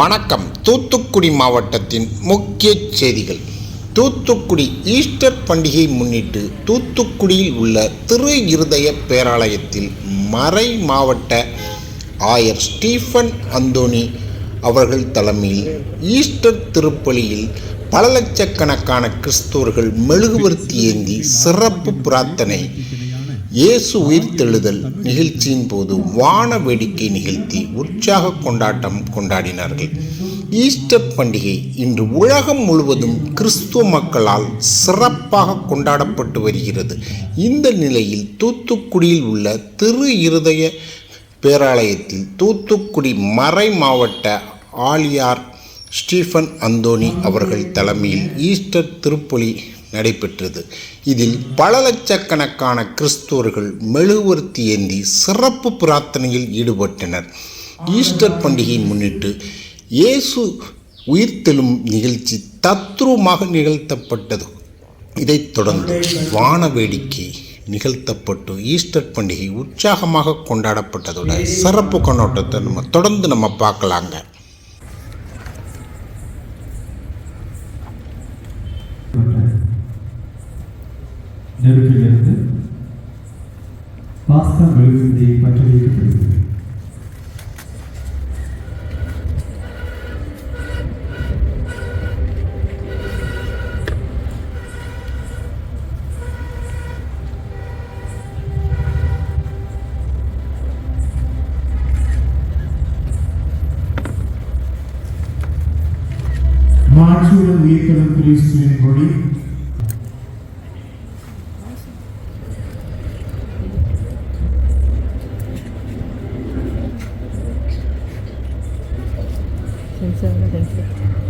வணக்கம். தூத்துக்குடி மாவட்டத்தின் முக்கிய செய்திகள். தூத்துக்குடி ஈஸ்டர் பண்டிகையை முன்னிட்டு தூத்துக்குடியில் உள்ள திரு இருதய பேராலயத்தில் மறை மாவட்ட ஆயர் ஸ்டீஃபன் அந்தோனி அவர்கள் தலைமையில் ஈஸ்டர் திருப்பலியில் பல லட்சக்கணக்கான கிறிஸ்தவர்கள் மெழுகுவர்த்தி ஏந்தி சிறப்பு பிரார்த்தனை இயேசு உயிர்த்தெழுதல் நிகழ்ச்சியின் போது வான வேடிக்கை நிகழ்த்தி உற்சாக கொண்டாட்டம் கொண்டாடினார்கள். ஈஸ்டர் பண்டிகை இன்று உலகம் முழுவதும் கிறிஸ்துவ மக்களால் சிறப்பாக கொண்டாடப்பட்டு வருகிறது. இந்த நிலையில் தூத்துக்குடியில் உள்ள திரு இருதய பேராலயத்தில் தூத்துக்குடி மறை மாவட்ட ஆலியார் ஸ்டீஃபன் அந்தோனி அவர்கள் தலைமையில் ஈஸ்டர் திருப்பலி நடைபெற்றது. இதில் பல லட்சக்கணக்கான கிறிஸ்துவர்கள் மெழுகுவர்த்தி ஏந்தி சிறப்பு பிரார்த்தனையில் ஈடுபட்டனர். ஈஸ்டர் பண்டிகையை முன்னிட்டு இயேசு உயிர்த்தெழும் நிகழ்ச்சி தத்ரூபமாக நிகழ்த்தப்பட்டது. இதைத் தொடர்ந்து வான வேடிக்கை நிகழ்த்தப்பட்டு ஈஸ்டர் பண்டிகை உற்சாகமாக கொண்டாடப்பட்டதோட சிறப்பு கண்ணோட்டத்தை நம்ம தொடர்ந்து நம்ம பார்க்கலாங்க. நெருப்பிலிருந்து பாஸ்தா மெழுகுவர்த்தியை பற்றி வைக்கப்படுகிறது. மாற்றுடன் உயிர்த்தலும் கிறிஸ்துவின் மொழி In some.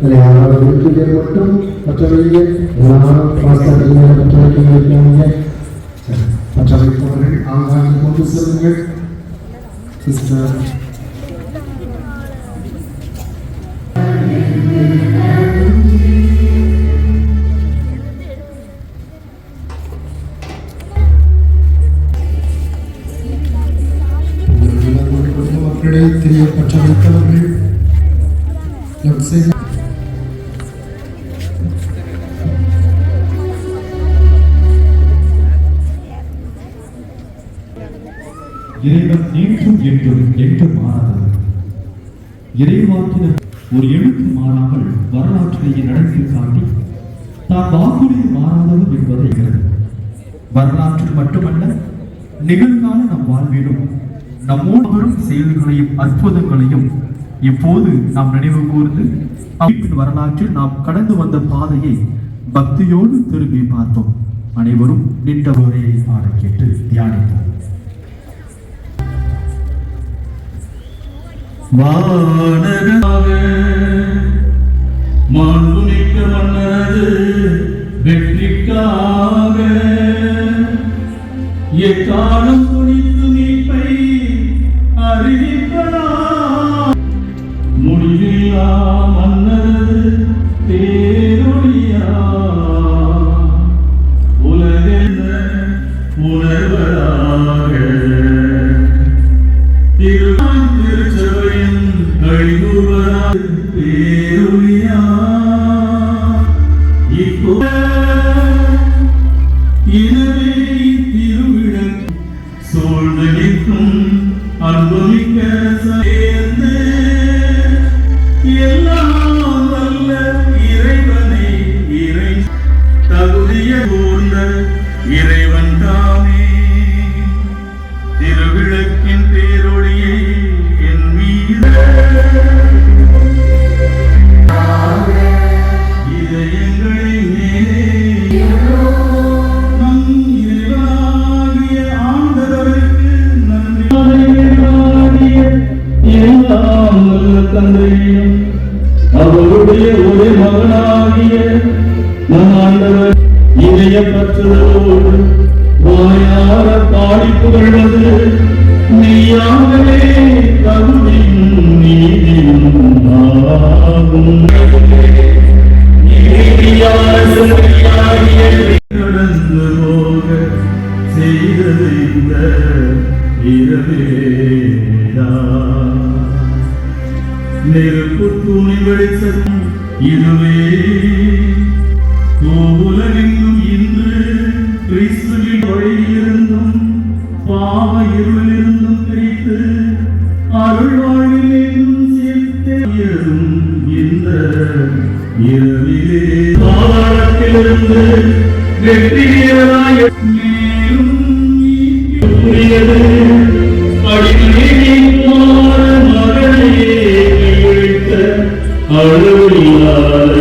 കല്യാണം വീട്ടിലെ മറ്റും മറ്റവരിലെ എല്ലാ പ്രവർത്തനങ്ങളിലെ മറ്റവരിലെ മറ്റവരുടെ ആഹാരം പുസ്തകങ്ങൾ സിസ്റ്റർ Thank you. நான் வாக்குறுதி மாறாதவர் என்பதை வரலாற்றில் மட்டுமல்ல நிகழ்கால நம் வாழ்விலும் நம்மோடு வரும் செயல்களையும் அற்புதங்களையும் இப்போது நாம் நினைவு கூர்ந்து அமைப்பின் வரலாற்றில் நாம் கடந்து வந்த பாதையை பக்தியோடு திரும்பி பார்த்தோம். அனைவரும் நின்ற உரையை பாட கேட்டு தியானிப்போம். வானகமாக மாண்புமிக்க மன்னரது வெற்றிக்காக. எக்காலம் துணித்து மீட்பை அறிவிப்பதா முடிவில்லா மன்னரது தேரொழியா உலகென்ன உணர்வதாக. திருவான் திருச்சபையின் கழிவுவரால் பேருளியா செய்யப்பட்டதோடு வாயார பாடி புகழ்வது மெய்யாகவே தகுதியும் நீதியும் நெருப்பு துணி வெளிச்சம் இதுவே அழுவியார்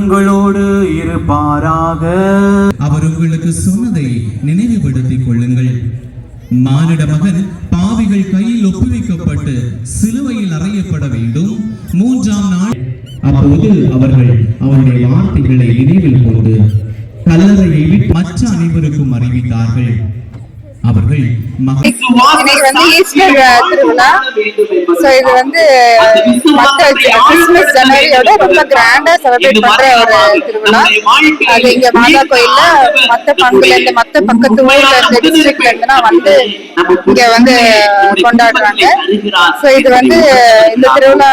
உங்களோடு இருப்பாராக. அவர் உங்களுக்கு சொன்னதை நினைவுபடுத்திக் கொள்ளுங்கள். மானிட மகன் பாவிகள் கையில் ஒப்புவிக்கப்பட்டு சிலுவையில் அறையப்பட வேண்டும். மூன்றாம் நாள் அப்போது அவர்கள் அவருடைய வார்த்தைகளை நினைவில் கொண்டு கல்லறையை மற்ற அனைவருக்கும் அறிவித்தார்கள். அவர்கள் இன்னைக்கு வந்து ஈஸ்டர் திருவிழா ஸோ இது வந்து மற்ற கிறிஸ்துமஸ் ஜனவரியோட ரொம்ப கிராண்டா செலிப்ரேட் பண்ற ஒரு திருவிழா. அது இங்க மாதா கோயில்ல மற்ற பங்குல இருந்து மற்ற பக்கத்து ஊர்ல இருந்து டிஸ்ட்ரிக்ட்ல இருந்துலாம் வந்து இங்க வந்து கொண்டாடுறாங்க. ஸோ இது வந்து இந்த திருவிழா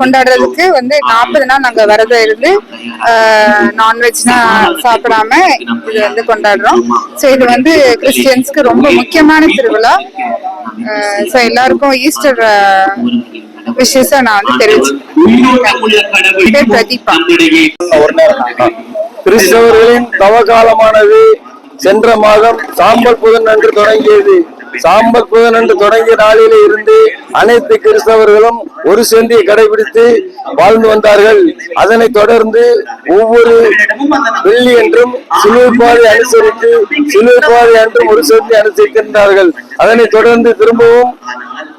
கொண்டாடுறதுக்கு வந்து நாற்பது நாள் நாங்க விரதம் இருந்து நான்வெஜ்னா சாப்பிடாம இது வந்து கொண்டாடுறோம். ஸோ இது வந்து கிறிஸ்டியன்ஸ்க்கு ரொம்ப முக்கியமான திருவிழா. ஸோ எல்லாருக்கும் ஈஸ்டர் விஷயஸ நான் வந்து தெரிவிச்சேன் பேர் பிரதீபா. கிறிஸ்தவர்களின் தவகாலமானது சென்ற மாதம் சாம்பல் புதன் அன்று தொடங்கியது. சாம்பல் புதன் தொடங்கிய நாளிலே இருந்து அனைத்து கிறிஸ்தவர்களும் ஒரு செந்தியை கடைபிடித்து வாழ்ந்து வந்தார்கள். அதனைத் தொடர்ந்து ஒவ்வொரு வெள்ளி என்றும் சிலுவைப்பாதை அனுசரித்து சிலுவைப்பாதை அன்றும் ஒரு செந்தி அனுசரிக்கின்றார்கள் அதனைத் தொடர்ந்து திரும்பவும்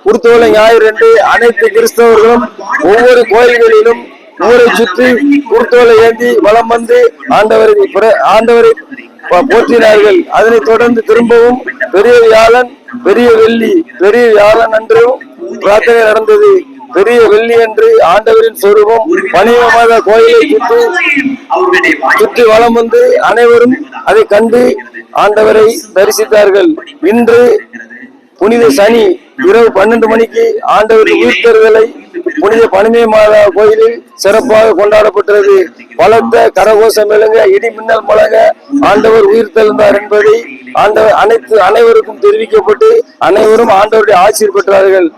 குருத்தோலை ஞாயிறு என்று அனைத்து கிறிஸ்தவர்களும் ஒவ்வொரு கோயில்களிலும் ஊரை சுற்றி குருத்தோலை ஏந்தி வலம் வந்து ஆண்டவரை ஆண்டவரை போற்றினார்கள். அதனைத் தொடர்ந்து திரும்பவும் பெரிய வியாழன் பெரிய வெள்ளி பெரிய வியாழன் அன்றும் பிரார்த்தனை நடந்தது. பெரிய வெள்ளி அன்று ஆண்டவரின் சொரூபம் பணிவமாத கோயிலை சுற்றி சுற்றி வலம் வந்து அனைவரும் அதை கண்டு ஆண்டவரை தரிசித்தார்கள். இன்று புனித சனி இரவு பன்னெண்டு மணிக்கு ஆண்டவர் உயிர்த்தெழுதலை புனித பனிமை மாதா கோயிலில் சிறப்பாக கொண்டாடப்பட்டது பலத்த கரகோஷம் விளங்க இடி மின்னல் முழங்க ஆண்டவர் உயிர்த்தெழுந்தார் என்பதை ஆண்டவர் அனைத்து அனைவருக்கும் தெரிவிக்கப்பட்டு அனைவரும் ஆண்டவருடைய ஆசீர் பெற்றார்கள்